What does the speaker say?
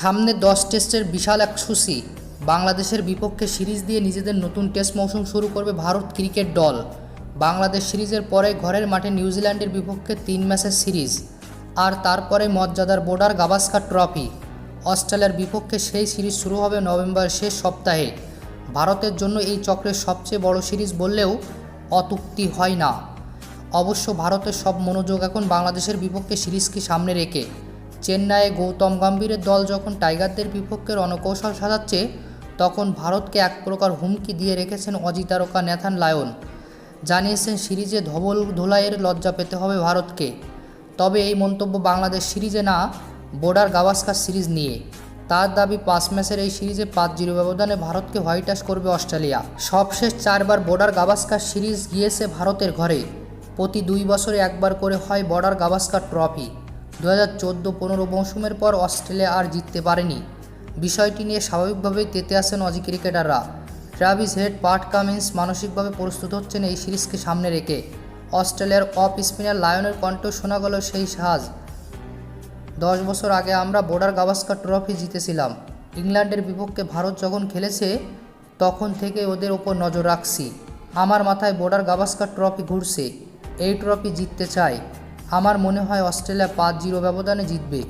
সামনে দশ টেস্টের বিশাল এক সুসি বাংলাদেশের বিপক্ষে সিরিজ দিয়ে নিজেদের নতুন টেস্ট মৌসুম শুরু করবে ভারত ক্রিকেট দল। বাংলাদেশ সিরিজের পরে ঘরের মাঠে নিউজিল্যান্ডের বিপক্ষে তিন ম্যাচের সিরিজ, আর তারপরে মর্যাদার বোর্ডার গাভাস্কার ট্রফি। অস্ট্রেলিয়ার বিপক্ষে সেই সিরিজ শুরু হবে নভেম্বরের শেষ সপ্তাহে। ভারতের জন্য এই চক্রের সবচেয়ে বড় সিরিজ বললেও অতুক্তি হয় না। অবশ্য ভারতের সব মনোযোগ এখন বাংলাদেশের বিপক্ষে সিরিজকে সামনে রেখে। চেন্নাইয়ে গৌতম গম্ভীরের দল যখন টাইগারদের বিপক্ষে রণকৌশল সাজাচ্ছে, তখন ভারতকে এক প্রকার হুমকি দিয়ে রেখেছেন অজিতারকা ন্যাথান লায়ন। জানিয়েছেন সিরিজে ধবল ধোলাইয়ের লজ্জা পেতে হবে ভারতকে। তবে এই মন্তব্য বাংলাদেশ সিরিজে না, বোর্ডার গাভাস্কার সিরিজ নিয়ে। তার দাবি, পাঁচ ম্যাচের এই সিরিজে পাঁচ জিরো ব্যবধানে ভারতকে হোয়াইট ওয়াশ করবে অস্ট্রেলিয়া। সবশেষ চারবার বর্ডার গাভাস্কার সিরিজ গিয়েছে ভারতের ঘরে। প্রতি দুই বছরে একবার করে হয় বর্ডার গাভাস্কার ট্রফি। দু হাজার চোদ্দ পনেরো মৌসুমের পর অস্ট্রেলিয়া আর জিততে পারেনি। বিষয়টি নিয়ে স্বাভাবিকভাবেই তেতে আসেন অজি ক্রিকেটাররা। ট্রাভিস হেড পাট কামিন্স মানসিকভাবে প্রস্তুত হচ্ছেন এই সিরিজকে সামনে রেখে। অস্ট্রেলিয়ার অফ স্পিনার লায়নের কণ্ঠ শোনা গেল সেই সাজ। দশ বছর আগে আমরা বর্ডার গাভাস্কার ট্রফি জিতেছিলাম। ইংল্যান্ডের বিপক্ষে ভারত যখন খেলেছে, তখন থেকে ওদের ওপর নজর রাখছি। আমার মাথায় বর্ডার গাভাস্কার ট্রফি ঘুরছে। এই ট্রফি জিততে চাই। আমার মনে হয় অস্ট্রেলিয়া পাঁচ জিরো ব্যবধানে জিতবে।